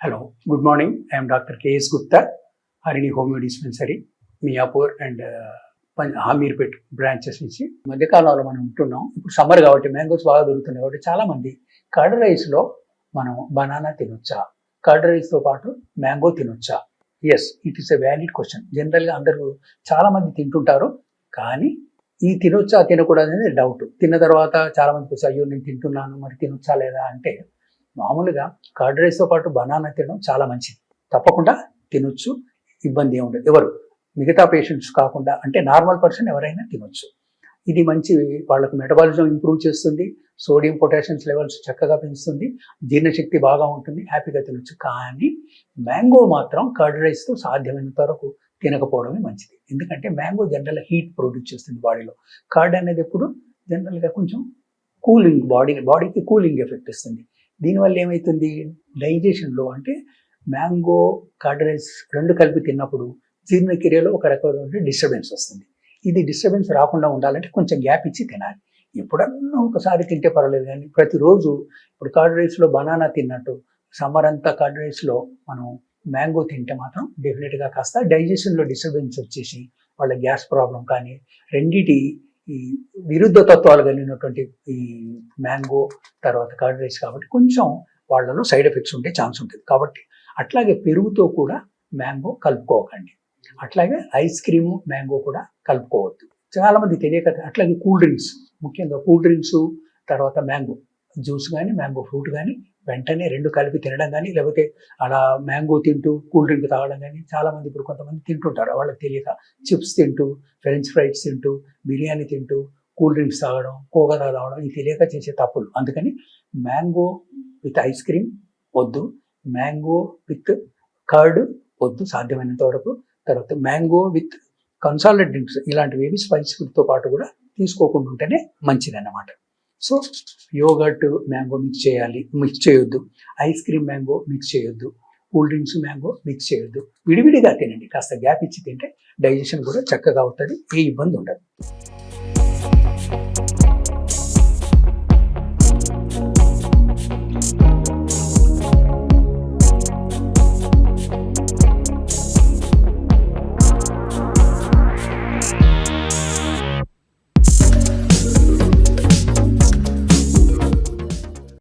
Hello good morning I'm doctor KS Gupta Harini homeo dispensary Miyapur and Hameerpet branches నుంచి. మధ్యకాలంలో మనం ఉంటున్నాం. ఇప్పుడు సమ్మర్ కాబట్టి మ్యాంగోస్ బాగా దొరుకుతున్నాయి కాబట్టి చాలామంది కర్డ్ రైస్లో మనం బనానా తినొచ్చా? కర్డ్ రైస్తో పాటు మ్యాంగో తినొచ్చా? Yes it is a valid question జనరల్గా అందరూ చాలామంది తింటుంటారు కానీ ఈ తినొచ్చా తినకూడదు అనేది డౌట్ తిన్న తర్వాత చాలా మందికి అయ్యో నేను తింటున్నాను మరి తినొచ్చా లేదా? అంటే మామూలుగా కర్డ్ రైస్తో పాటు బనానా తినడం చాలా మంచిది. తప్పకుండా తినొచ్చు ఇబ్బంది ఏమి ఉండదు. ఎవరు? మిగతా పేషెంట్స్ కాకుండా అంటే నార్మల్ పర్సన్ ఎవరైనా తినొచ్చు. ఇది మంచి వాళ్ళకు మెటబాలిజం ఇంప్రూవ్ చేస్తుంది సోడియం పొటాషియం లెవెల్స్ చక్కగా పెంచుతుంది జీర్ణశక్తి బాగా ఉంటుంది హ్యాపీగా తినొచ్చు. కానీ మ్యాంగో మాత్రం కర్డ్ రైస్తో సాధ్యమైనంత వరకు తినకపోవడమే మంచిది. ఎందుకంటే మ్యాంగో జనరల్ హీట్ ప్రొడ్యూస్ చేస్తుంది బాడీలో. కర్డ్ అనేది ఎప్పుడు? జనరల్గా కొంచెం కూలింగ్ బాడీ బాడీకి కూలింగ్ ఎఫెక్ట్ ఇస్తుంది. దీనివల్ల ఏమవుతుంది డైజెషన్లో అంటే మ్యాంగో కర్డ్ రైస్ రెండు కలిపి తిన్నప్పుడు జీర్ణక్రియలో ఒక రకమైన డిస్టర్బెన్స్ వస్తుంది. ఇది డిస్టర్బెన్స్ రాకుండా ఉండాలంటే కొంచెం గ్యాప్ ఇచ్చి తినాలి. ఎప్పుడన్నా ఒకసారి తింటే పర్వాలేదు కానీ ప్రతిరోజు ఇప్పుడు కర్డ్ రైస్లో బనానా తిన్నట్టు సమ్మర్ అంతా కర్డ్ రైస్లో మనం మ్యాంగో తింటే మాత్రం డెఫినెట్గా కాస్త డైజెషన్లో డిస్టర్బెన్స్ వచ్చేసి వాళ్ళ గ్యాస్ ప్రాబ్లం కానీ రెండిటి ఈ విరుద్ధ తత్వాలు కలిగినటువంటి ఈ మ్యాంగో తర్వాత కర్డ్ రైస్ కాబట్టి కొంచెం వాళ్ళలో సైడ్ ఎఫెక్ట్స్ ఉండే ఛాన్స్ ఉంటుంది. కాబట్టి అట్లాగే పెరుగుతో కూడా మ్యాంగో కలుపుకోకండి. అట్లాగే ఐస్ క్రీము మ్యాంగో కూడా కలుపుకోవద్దు. చాలా మంది తెలియక అట్లాగే కూల్ డ్రింక్స్ ముఖ్యంగా కూల్ డ్రింక్స్ తర్వాత మ్యాంగో జ్యూస్ కానీ మ్యాంగో ఫ్రూట్ కానీ వెంటనే రెండు కలిపి తినడం కానీ లేకపోతే అలా మ్యాంగో తింటూ కూల్ డ్రింక్ తాగడం కానీ చాలామంది ఇప్పుడు కొంతమంది తింటుంటారు. వాళ్ళకి తెలియక చిప్స్ తింటూ ఫ్రెంచ్ ఫ్రైస్ తింటూ బిర్యానీ తింటూ కూల్ డ్రింక్స్ తాగడం కోగా తాగడం ఇది తెలియక చేసే తప్పులు. అందుకని మ్యాంగో విత్ ఐస్ క్రీమ్ వద్దు మ్యాంగో విత్ కర్డ్ వద్దు సాధ్యమైనంత వరకు. తర్వాత మ్యాంగో విత్ కన్సాలెడ్ డ్రింక్స్ ఇలాంటివి ఏవి స్పైస్ ఫుడ్తో పాటు కూడా తీసుకోకుండా ఉంటేనే మంచిది అన్నమాట సో యోగర్ట్ మ్యాంగో మిక్స్ చేయాలి మిక్స్ చేయొద్దు. ఐస్ క్రీమ్ మ్యాంగో మిక్స్ చేయొద్దు. కూల్ డ్రింక్స్ మ్యాంగో మిక్స్ చేయొద్దు. విడివిడిగా తినండి. కాస్త గ్యాప్ ఇచ్చి తింటే డైజెషన్ కూడా చక్కగా అవుతుంది. ఏ ఇబ్బంది ఉండదు.